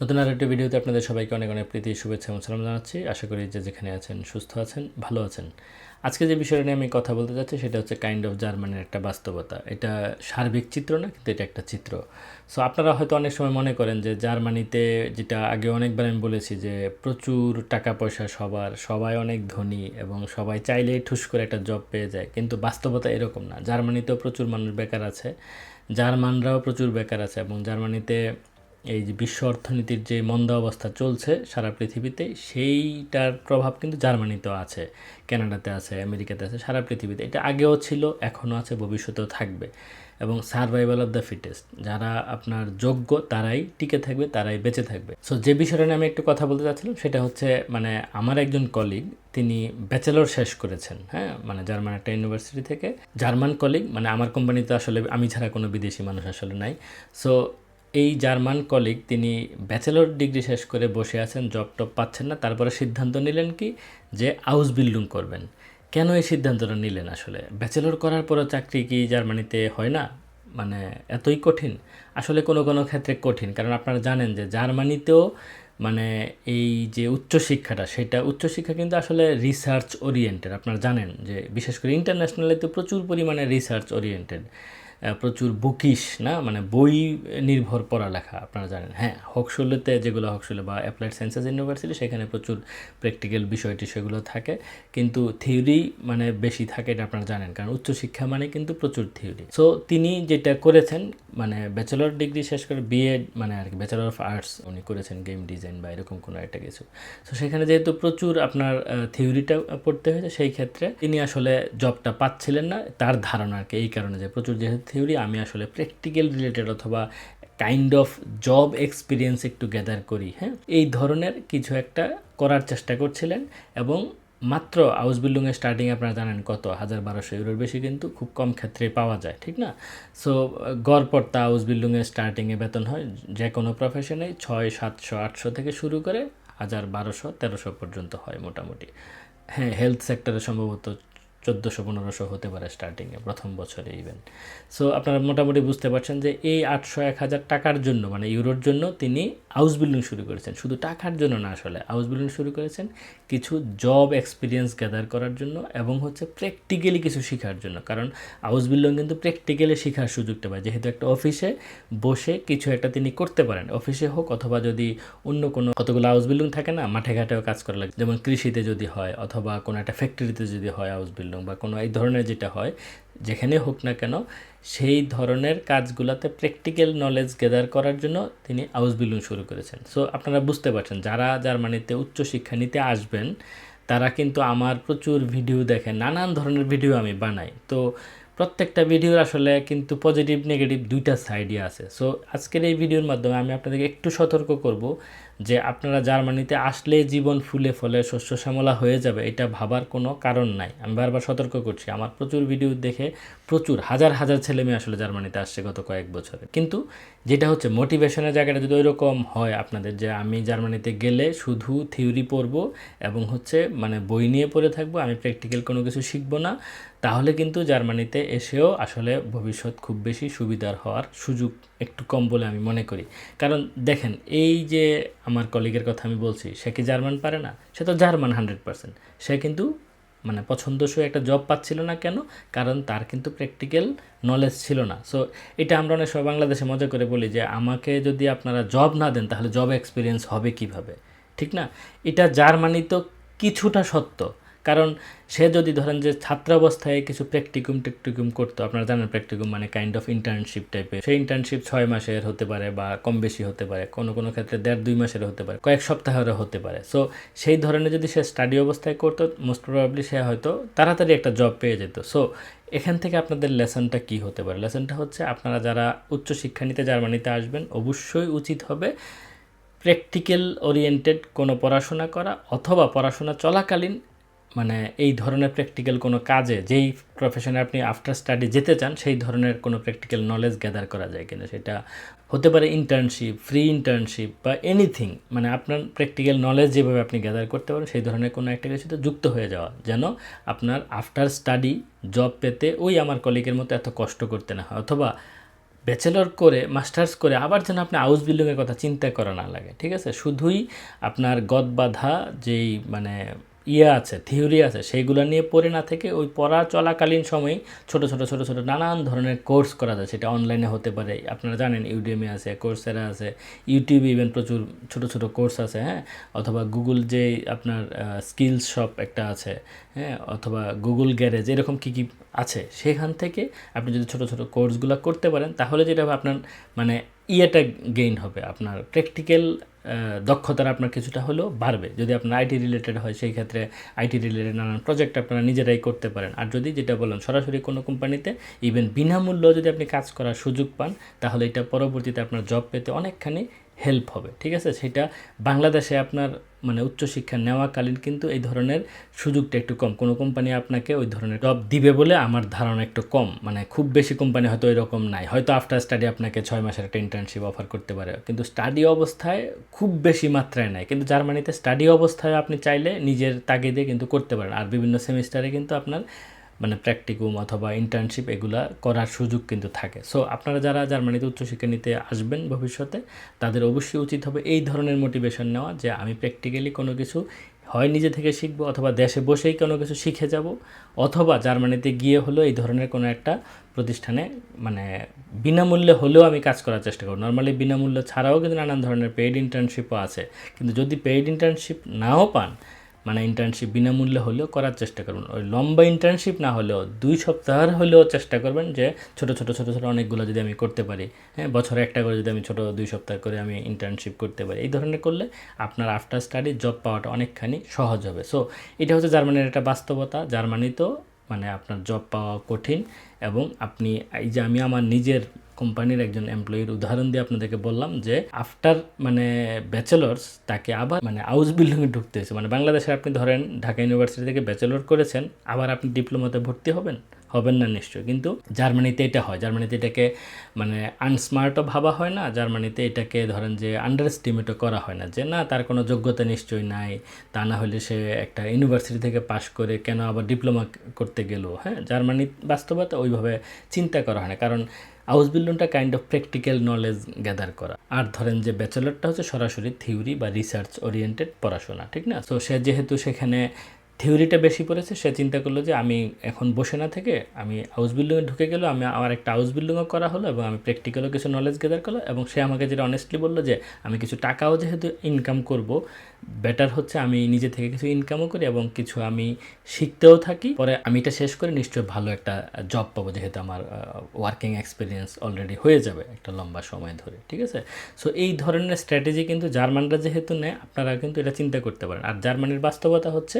নতুন আর একটি ভিডিওতে আপনাদের সবাইকে অনেক অনেক প্রীতি, শুভেচ্ছা এবং সালাম জানাচ্ছি। আশা করি যে যেখানে আছেন, সুস্থ আছেন, ভালো আছেন। আজকে যে বিষয়টা নিয়ে আমি কথা বলতে চাচ্ছি সেটা হচ্ছে কাইন্ড অফ জার্মানির একটা বাস্তবতা। এটা সার্বিক চিত্র না, কিন্তু এটা একটা চিত্র। সো আপনারা হয়তো অনেক সময় মনে করেন যে জার্মানিতে যেটা আগে অনেকবার আমি বলেছি যে প্রচুর টাকা পয়সা সবার, সবাই অনেক ধনী এবং সবাই চাইলেই ঠুস করে একটা জব পেয়ে যায়। কিন্তু বাস্তবতা এরকম না। জার্মানিতেও প্রচুর মানুষ বেকার আছে, জার্মানরাও প্রচুর বেকার আছে এবং জার্মানিতে এই যে বিশ্ব অর্থনীতির যে মন্দা অবস্থা চলছে সারা পৃথিবীতে, সেইটার প্রভাব কিন্তু জার্মানিতেও আছে, কানাডাতে আছে, আমেরিকাতে আছে, সারা পৃথিবীতে। এটা আগেও ছিল, এখনও আছে, ভবিষ্যতেও থাকবে। এবং সার্ভাইভাল অফ দ্য ফিটেস্ট যারা আপনার যোগ্য তারাই টিকে থাকবে, তারাই বেঁচে থাকবে। সো যে বিষয়টা নিয়ে আমি একটু কথা বলতে চাচ্ছিলাম, সেটা হচ্ছে মানে আমার একজন কলিগ তিনি ব্যাচেলর শেষ করেছেন হ্যাঁ? মানে জার্মান একটা ইউনিভার্সিটি থেকে। জার্মান কলিগ মানে আমার কোম্পানিতে আসলে আমি ছাড়া কোনো বিদেশি মানুষ আসলে নাই। সো এই জার্মান কলিগ তিনি ব্যাচেলর ডিগ্রি শেষ করে বসে আছেন জব টব পাচ্ছেন না। তারপরে সিদ্ধান্ত নিলেন কি? যে হাউস বিল্ডিং করবেন। কেন এই সিদ্ধান্তটা নিলেন আসলে? ব্যাচেলর করার পরও চাকরি কি জার্মানিতে হয় না? মানে এতই কঠিন? আসলে কোনো কোনো ক্ষেত্রে কঠিন। কারণ আপনারা জানেন যে জার্মানিতেও মানে এই যে উচ্চশিক্ষাটা সেটা উচ্চশিক্ষা কিন্তু আসলে রিসার্চ ওরিয়েন্টেড আপনারা জানেন যে বিশেষ করে ইন্টারন্যাশনালে তো প্রচুর পরিমাণে রিসার্চ ওরিয়েন্টেড প্রচুর বুকিশ, না? মানে বই নির্ভর পড়ালেখা আপনারা জানেন। হ্যাঁ হকশোলেতে যেগুলো হকশোলে বা অ্যাপ্লাইড সায়েন্সেস ইউনিভার্সিটি সেখানে প্রচুর প্র্যাকটিক্যাল বিষয়টি সেগুলো থাকে। কিন্তু থিওরি মানে বেশি থাকে এটা আপনারা জানেন, কারণ উচ্চশিক্ষা মানে কিন্তু প্রচুর থিওরি সো তিনি যেটা করেছেন মানে ব্যাচেলর ডিগ্রি শেষ করে বিএ মানে আর কি ব্যাচেলর অফ আর্টস উনি করেছেন গেম ডিজাইন বা এরকম কোনো একটা কিছু। সো সেখানে যেহেতু প্রচুর আপনার থিওরিটা পড়তে হয়েছে, সেই ক্ষেত্রে তিনি আসলে জবটা পাচ্ছিলেন না, তার ধারণা আর কি, এই কারণে যে প্রচুর যেহেতু থিওরি আমি আসলে প্র্যাকটিক্যাল রিলেটেড অথবা কাইন্ড অফ জব এক্সপিরিয়েন্স একটু গ্যাদার করি হ্যাঁ? এই ধরনের কিছু একটা করার চেষ্টা করছিলেন এবং মাত্র হাউস বিল্ডিংয়ের স্টার্টিং আপনারা জানেন কত? হাজার বারোশো ইউরোর বেশি কিন্তু খুব কম ক্ষেত্রে পাওয়া যায়, ঠিক না? সো গড়পড়তা হাউস বিল্ডিংয়ের স্টার্টিংয়ে বেতন হয় যে কোনো প্রফেশনে ছয়, সাতশো, আটশো থেকে শুরু করে হাজার বারোশো, তেরোশো পর্যন্ত হয় মোটামুটি। হ্যাঁ হেলথ সেক্টরে সম্ভবত চোদ্দোশো পনেরোশো হতে পারে স্টার্টিংয়ে প্রথম বছরে ইভেন সো আপনারা মোটামুটি বুঝতে পারছেন যে এই আটশো এক হাজার টাকার জন্য মানে ইউরোর জন্য তিনি হাউস বিল্ডিং শুরু করেছেন। শুধু টাকার জন্য না আসলে হাউস বিল্ডিং শুরু করেছেন কিছু জব এক্সপিরিয়েন্স গ্যাদার করার জন্য এবং হচ্ছে প্র্যাকটিক্যালি কিছু শেখার জন্য। কারণ হাউস বিল্ডিং কিন্তু প্র্যাকটিক্যালি শেখার সুযোগটা পায়। যেহেতু একটা অফিসে বসে কিছু একটা তিনি করতে পারেন। অফিসে হোক অথবা যদি অন্য কোনো কতগুলো হাউস বিল্ডিং থাকে না, মাঠে ঘাটেও কাজ করা লাগে। যেমন কৃষিতে যদি হয়, অথবা কোনো একটা ফ্যাক্টরিতে যদি হয় হাউস বিল্ডিং বা কোনো এই ধরনের যেটা হয়, যেখানে হোক না কেন, সেই ধরনের কাজগুলোতে প্র্যাকটিক্যাল নলেজ গেদার করার জন্য তিনি হাউস বিল্ডিং শুরু করেছেন। সো আপনারা বুঝতে পারছেন, যারা জার্মানিতে উচ্চশিক্ষা নিতে আসবেন, তারা কিন্তু আমার প্রচুর ভিডিও দেখেন নানান ধরনের ভিডিও আমি বানাই। তো, প্রত্যেকটা ভিডিওর আসলে কিন্তু পজিটিভ নেগেটিভ দুইটা সাইডই আছে। সো আজকের এই ভিডিওর মাধ্যমে আমি আপনাদেরকে একটু সতর্ক করব যে আপনারা জার্মানিতে আসলে জীবন ফুলে ফলে শস্য শ্যামলা হয়ে যাবে, এটা ভাবার কোনো কারণ নাই। আমি বারবার সতর্ক করছি, আমার প্রচুর ভিডিও দেখে প্রচুর, হাজার হাজার ছেলে মেয়ে আসলে জার্মানিতে আসছে গত কয়েক বছরে। কিন্তু যেটা হচ্ছে মোটিভেশনের জায়গাটা যদি ওইরকম হয় আপনাদের যে আমি জার্মানিতে গেলে শুধু থিওরি পড়ব এবং হচ্ছে মানে বই নিয়ে পড়ে থাকব, আমি প্র্যাকটিক্যাল কোনো কিছু শিখব না, তাহলে কিন্তু জার্মানিতে এসেও আসলে ভবিষ্যৎ খুব বেশি সুবিধার হওয়ার সুযোগ একটু কম বলে আমি মনে করি। কারণ দেখেন, এই যে আমার কলিগের কথা আমি বলছি, সে কি জার্মান পারে না? সে তো জার্মান হান্ড্রেড পার্সেন্ট। সে কিন্তু মানে পছন্দসই একটা জব পাচ্ছিল না কেন? কারণ তার কিন্তু প্র্যাকটিক্যাল নলেজ ছিল না। সো এটা আমরা অনেক সব বাংলাদেশে মজা করে বলি যে, আমাকে যদি আপনারা জব না দেন, তাহলে জব এক্সপিরিয়েন্স হবে কীভাবে? ঠিক না? এটা জার্মানি তো কিছুটা সত্য। কারণ সে যদি ধরেন যে ছাত্রাবস্থায় কিছু প্র্যাকটিকুম টেকটিকুম করতো, আপনারা জানেন প্র্যাকটিকুম মানে কাইন্ড অফ ইন্টার্নশিপ টাইপের সেই ইন্টার্নশিপ ছয় মাসের হতে পারে বা কম বেশি হতে পারে, কোনো কোনো ক্ষেত্রে দেড় দুই মাসের হতে পারে, কয়েক সপ্তাহেরও হতে পারে। সো সেই ধরনের যদি সে স্টাডি অবস্থায় করতো মোস্ট প্রবাবলি সে হয়তো তাড়াতাড়ি একটা জব পেয়ে যেত। সো এখান থেকে আপনাদের লেসনটা কি হতে পারে? লেসনটা হচ্ছে আপনারা যারা উচ্চশিক্ষা নিতে জার্মানিতে আসবেন, অবশ্যই উচিত হবে প্র্যাকটিক্যাল ওরিয়েন্টেড কোনো পড়াশোনা করা অথবা পড়াশোনা চলাকালীন মানে এই ধরনের প্র্যাকটিক্যাল কোনো কাজে, যেই প্রফেশনে আপনি আফটার স্টাডি যেতে চান, সেই ধরনের কোনো প্র্যাকটিক্যাল নলেজ গ্যাদার করা যায় কিনা, সেটা হতে পারে ইন্টার্নশিপ ফ্রি ইন্টার্নশিপ বা এনিথিং মানে আপনার প্র্যাকটিক্যাল নলেজ যেভাবে আপনি গ্যাদার করতে পারেন, সেই ধরনের কোনো একটা কিছুতে যুক্ত হয়ে যাওয়া, যেন আপনার আফটার স্টাডি জব পেতে ওই আমার কলিগের মতো এত কষ্ট করতে না হয়, অথবা ব্যাচেলর করে মাস্টার্স করে আবার যেন আপনি হাউস বিল্ডিংয়ের কথা চিন্তা করা না লাগে, ঠিক আছে? শুধুই আপনার গদ বাঁধা যেই মানে ইয়ে আছে, থিওরি আছে, সেইগুলো নিয়ে পড়ে না থেকে ওই পড়া চলাকালীন সময়ে ছোট ছোট ছোট ছোট নানান ধরনের কোর্স করা যায়। সেটা অনলাইনে হতে পারে, আপনারা জানেন ইউডিএমি আছে কোর্সেরা আছে ইউটিউবে ইভেন প্রচুর ছোট ছোট কোর্স আছে হ্যাঁ? অথবা গুগল যে আপনার স্কিলস শপ একটা আছে হ্যাঁ অথবা গুগল গ্যারেজ এরকম কী কী আছে? সেখান থেকে আপনি যদি ছোট ছোট কোর্সগুলো করতে পারেন, তাহলে যেটা আপনার মানে ইয়েটা গেইন হবে। আপনার প্র্যাকটিক্যাল দক্ষতার আপনার কিছুটা হলেও বাড়বে। যদি আপনার আইটি রিলেটেড হয়, সেই ক্ষেত্রে আইটি রিলেটেড নানান প্রজেক্ট আপনারা নিজেরাই করতে পারেন। আর যদি যেটা বললাম, সরাসরি কোনো কোম্পানিতে ইভেন বিনামূল্য যদি আপনি কাজ করার সুযোগ পান, তাহলে এটা পরবর্তীতে আপনার জব পেতে অনেকখানি হেল্প হবে, ঠিক আছে? সেটা বাংলাদেশে আপনার মানে উচ্চশিক্ষা নেওয়াকালীন কিন্তু এই ধরনের সুযোগটা একটু কম। কোনো কোম্পানি আপনাকে ওই ধরনের জব দিবে বলে আমার ধারণা একটু কম। মানে খুব বেশি কোম্পানি হয়তো এরকম নাই। হয়তো আফটার স্টাডি আপনাকে ছয় মাসের একটা ইন্টার্নশিপ অফার করতে পারে। কিন্তু স্টাডি অবস্থায় খুব বেশি মাত্রায় নাই। কিন্তু জার্মানিতে স্টাডি অবস্থায় আপনি চাইলে নিজের তাগিদে কিন্তু করতে পারেন। আর বিভিন্ন সেমিস্টারে কিন্তু আপনার মানে প্র্যাকটিকুম অথবা ইন্টার্নশিপ এগুলা করার সুযোগ কিন্তু থাকে। সো আপনারা যারা জার্মানিতে উচ্চশিক্ষা নিতে আসবেন ভবিষ্যতে, তাদের অবশ্যই উচিত হবে এই ধরনের মোটিভেশন নেওয়া যে আমি প্র্যাকটিক্যালি কোনো কিছু হয় নিজে থেকে শিখব অথবা দেশে বসেই কোনো কিছু শিখে যাব, অথবা জার্মানিতে গিয়ে হলো এই ধরনের কোনো একটা প্রতিষ্ঠানে মানে বিনামূল্যে হলেও আমি কাজ করার চেষ্টা করব। নর্মালি বিনামূল্য ছাড়াও কিন্তু নানান ধরনের পেইড ইন্টার্নশিপও আছে। কিন্তু যদি পেইড ইন্টার্নশিপ নাও পান মানে ইন্টার্নশিপ বিনামূল্যে হলেও করার চেষ্টা করবেন। ওই লম্বা ইন্টার্নশিপ না হলেও দুই সপ্তাহের হলেও চেষ্টা করবেন যে ছোটো ছোটো ছোটো ছোটো অনেকগুলো যদি আমি করতে পারি হ্যাঁ বছরে একটা করে যদি আমি ছোটো দুই সপ্তাহ করে আমি ইন্টার্নশিপ করতে পারি, এই ধরনের করলে আপনার আফটার স্টাডি জব পাওয়াটা অনেকখানি সহজ হবে। সো এটা হচ্ছে জার্মানির একটা বাস্তবতা। জার্মানিতেও মানে আপনার জব পাওয়া কঠিন এবং আপনি, এই যে আমি আমার নিজের কোম্পানির একজন এমপ্লয়ির উদাহরণ দিয়ে আপনাদেরকে বললাম যে আফটার মানে ব্যাচেলর্স তাকে আবার মানে হাউস বিল্ডিংয়ে ঢুকতে হয়েছে। মানে বাংলাদেশে আপনি ধরেন ঢাকা ইউনিভার্সিটি থেকে ব্যাচেলর করেছেন, আবার আপনি ডিপ্লোমাতে ভর্তি হবেন। হবেন না নিশ্চয়ই। কিন্তু জার্মানিতে এটা হয়। জার্মানিতে এটাকে মানে আনস্মার্টও ভাবা হয় না, জার্মানিতে এটাকে ধরেন যে আন্ডার এস্টিমেটও করা হয় না যে না, তার কোনো যোগ্যতা নিশ্চয়ই নাই, তা না হলে সে একটা ইউনিভার্সিটি থেকে পাশ করে কেন আবার ডিপ্লোমা করতে গেল? হ্যাঁ জার্মানি বাস্তবতা ওইভাবে চিন্তা করা হয় না। কারণ হাউস বিল্ডিংটা kind of practical knowledge gather করা। আর ধরেন যে ব্যাচেলরটা হচ্ছে সরাসরি থিওরি বা রিসার্চ ওরিয়েন্টেড পড়াশোনা, ঠিক না? তো সে যেহেতু সেখানে থিওরিটা বেশি পড়েছে, সে চিন্তা করল যে আমি এখন বসে না থেকে আমি হাউস বিল্ডিংয়ে ঢুকে গেলো, আমি আমার একটা হাউস বিল্ডিংও করা হলো এবং আমি প্র্যাকটিক্যালও কিছু নলেজ গেদার করল এবং সে আমাকে যেটা অনেস্টলি বলল যে আমি কিছু টাকাও যেহেতু ইনকাম করব বেটার হচ্ছে আমি নিজে থেকে কিছু ইনকামও করি এবং কিছু আমি শিখতেও থাকি। পরে আমি এটা শেষ করে নিশ্চয়ই ভালো একটা জব পাবো যেহেতু আমার ওয়ার্কিং এক্সপিরিয়েন্স অলরেডি হয়ে যাবে একটা লম্বা সময় ধরে, ঠিক আছে? সো এই ধরনের স্ট্র্যাটেজি কিন্তু জার্মানরা যেহেতু নেয়, আপনারা কিন্তু এটা চিন্তা করতে পারেন। আর জার্মানির বাস্তবতা হচ্ছে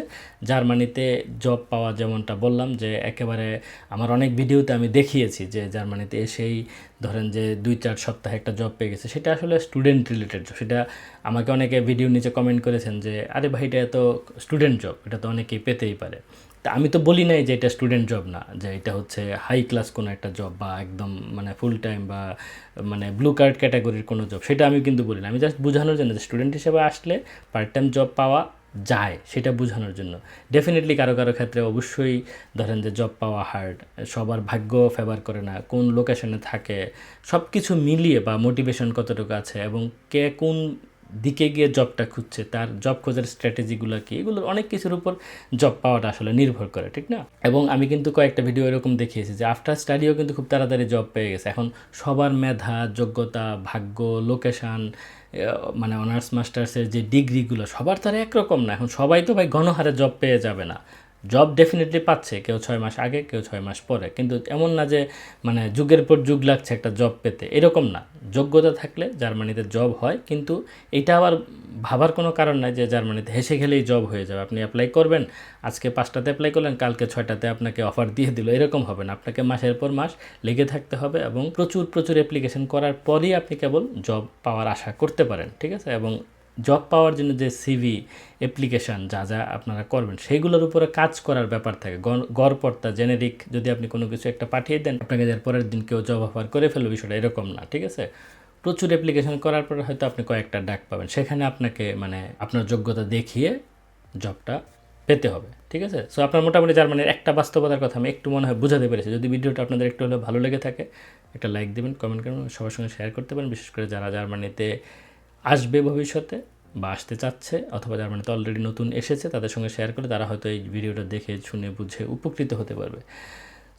জার্মানিতে জব পাওয়া যেমনটা বললাম যে একেবারে আমার অনেক ভিডিওতে আমি দেখিয়েছি যে জার্মানিতে এসেই ধরেন যে দুই চার সপ্তাহে একটা জব পেয়ে গেছে। সেটা আসলে স্টুডেন্ট রিলেটেড জব সেটা আমাকে অনেকে ভিডিও নিচে কমেন্ট করেছেন যে, আরে ভাই, এটা তো স্টুডেন্ট জব এটা তো অনেকেই পেতেই পারে। তা আমি তো বলি নাই যে এটা স্টুডেন্ট জব না, যে এটা হচ্ছে হাই ক্লাস কোনো একটা জব বা একদম মানে ফুল টাইম বা মানে ব্লু কার্ড ক্যাটাগরির কোনো জব সেটা আমি কিন্তু বলি না। আমি জাস্ট বোঝানোর জন্য যে স্টুডেন্ট হিসেবে আসলে পার্ট টাইম জব পাওয়া যায় সেটা বোঝানোর জন্য। ডেফিনেটলি কারও কারও ক্ষেত্রে অবশ্যই ধরেন যে জব পাওয়া হার্ড সবার ভাগ্য ফেভার করে না, কোন লোকেশনে থাকে সব কিছু মিলিয়ে বা মোটিভেশন কতটুকু আছে এবং কে কোন দিকে গিয়ে জবটা খুঁজছে, তার জব খোঁজার স্ট্র্যাটেজিগুলো কি? এগুলোর অনেক কিছুর উপর জব পাওয়াটা আসলে নির্ভর করে, ঠিক না? এবং আমি কিন্তু কয়েকটা ভিডিও এরকম দেখিয়েছি যে আফটার স্টাডিও কিন্তু খুব তাড়াতাড়ি জব পেয়ে গেছে। এখন সবার মেধা, যোগ্যতা, ভাগ্য লোকেশান মানে অনার্স মাস্টার্সের যে ডিগ্রিগুলো সবার তারা একরকম না। এখন সবাই তো ভাই গণহারে জব পেয়ে যাবে না। জব ডেফিনেটলি পাচ্ছে, কেউ ছয় মাস আগে, কেউ ছয় মাস পরে। কিন্তু এমন না যে মানে যুগের পর যুগ লাগছে একটা জব পেতে। এরকম না। যোগ্যতা থাকলে জার্মানিতে জব হয়, কিন্তু এটা আবার ভাবার কোনো কারণ নাই যে জার্মানিতে হেসে খেলেই জব হয়ে যাবে। আপনি অ্যাপ্লাই করবেন, আজকে পাঁচটাতে অ্যাপ্লাই করলেন, কালকে ছয়টাতে আপনাকে অফার দিয়ে দিল। এরকম হবে না। আপনাকে মাসের পর মাস লেগে থাকতে হবে এবং প্রচুর প্রচুর অ্যাপ্লিকেশন করার পরই আপনি কেবল জব পাওয়ার আশা করতে পারেন, ঠিক আছে? এবং জব পাওয়ার জন্য যে সিভি অ্যাপ্লিকেশান যা যা আপনারা করবেন সেইগুলোর উপরে কাজ করার ব্যাপার থাকে। গড়পর্তা জেনেরিক যদি আপনি কোনো কিছু একটা পাঠিয়ে দেন, আপনাকে যার পরের দিন কেউ জব অফার করে ফেলবে বিষয়টা এরকম না, ঠিক আছে? প্রচুর অ্যাপ্লিকেশন করার পরে হয়তো আপনি কয়েকটা ডাক পাবেন। সেখানে আপনাকে মানে আপনার যোগ্যতা দেখিয়ে জবটা পেতে হবে, ঠিক আছে? সো আপনার মোটামুটি জার্মানির একটা বাস্তবতার কথা আমি একটু মনে হয় বোঝাতে পেরেছি। যদি ভিডিওটা আপনাদের একটু হলেও ভালো লেগে থাকে, একটা লাইক দেবেন কমেন্ট করবেন, সবার সঙ্গে শেয়ার করতে পারেন। বিশেষ করে যারা জার্মানিতে আসবে ভবিষ্যতে বা আসতে চাচ্ছে অথবা যার মানে তো অলরেডি নতুন এসেছে, তাদের সঙ্গে শেয়ার করে তারা হয়তো এই ভিডিওটা দেখে, শুনে, বুঝে উপকৃত হতে পারবে।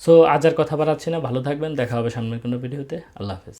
সো আজ আর কথা বাড়াচ্ছি না, ভালো থাকবেন, দেখা হবে সামনের কোনো ভিডিওতে আল্লাহ হাফেজ।